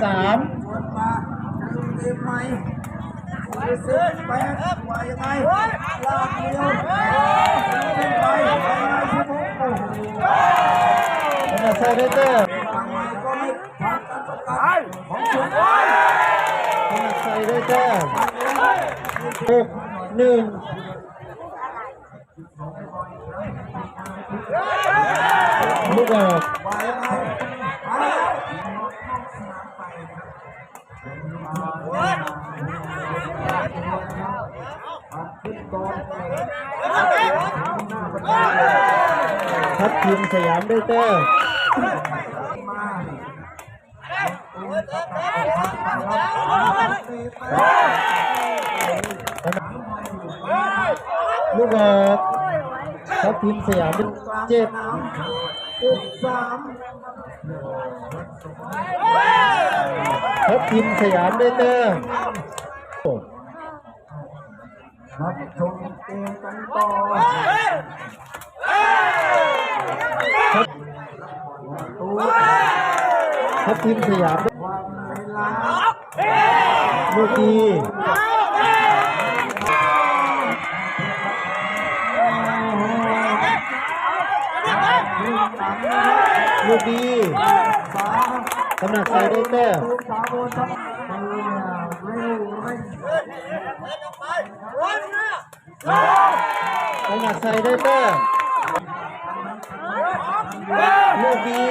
สามวนมาดูเกมใหม่สิบแปดว่ายังไงลากเดียวขึ้นไปไปไงชิบุโอ้โหธนาชัยได้แต้มทางใหม่ก็ไม่ผ่านการประกาศของสุดธนาชัยได้แต้มหกหนึ่งลูกออก ว่ายังไงมาแล้ว ทัพทีมสยามได้แต้มลูกออกทัพทีมสยามด้เจ็ดสิบสามทัพทีมสยามได้แต้มรั รับชมเกมกันต่อตัวทัพทีมสยามวันเวลาลูกดีลูกดีสำหนักใส่ได้แต้ม จังหนักใส่ได้แต้มลูกดี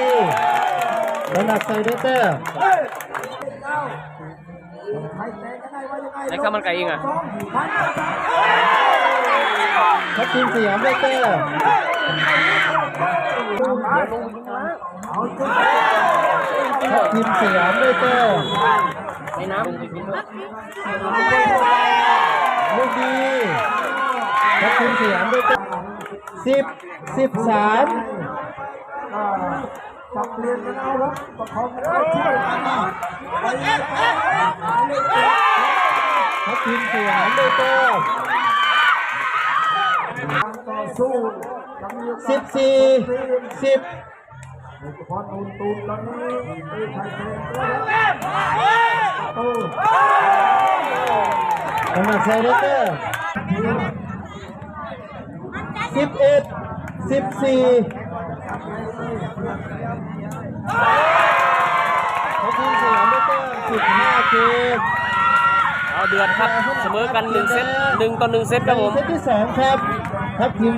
ตำหนักใส่ได้แต้มเก้าใครแตะกันไก่ไงไอ้ข้ามันไก่เองอะทัพทีมสยามได้แต้มเอาจุดทัพทีมสยามได้แต้มในน้ำลูกดี ทัพทีมสยามได้แต้มสิบสิบสามก็สับเปลี่ยนกันเอาครับประคองกันเอาช่วยกันมาไปเลยทัพทีมสยามได้แต้มการต่อสู้ยังมีโอกาสสิบสี่สิบโดยเฉพาะตูนตูนตอนนี้ตีไข่แทงตัวแล้วโอ้ตำหนักใส่ได้แต้ม สิบเอ็ดสิบสี่ทัพทีมสยามได้แต้มสิบห้าเกมเอาเดือดครับ เสมอกันหนึ่งเซตหนึ่งต่อหนึ่งเซตครับผม เซตที่สองครับทัพทีม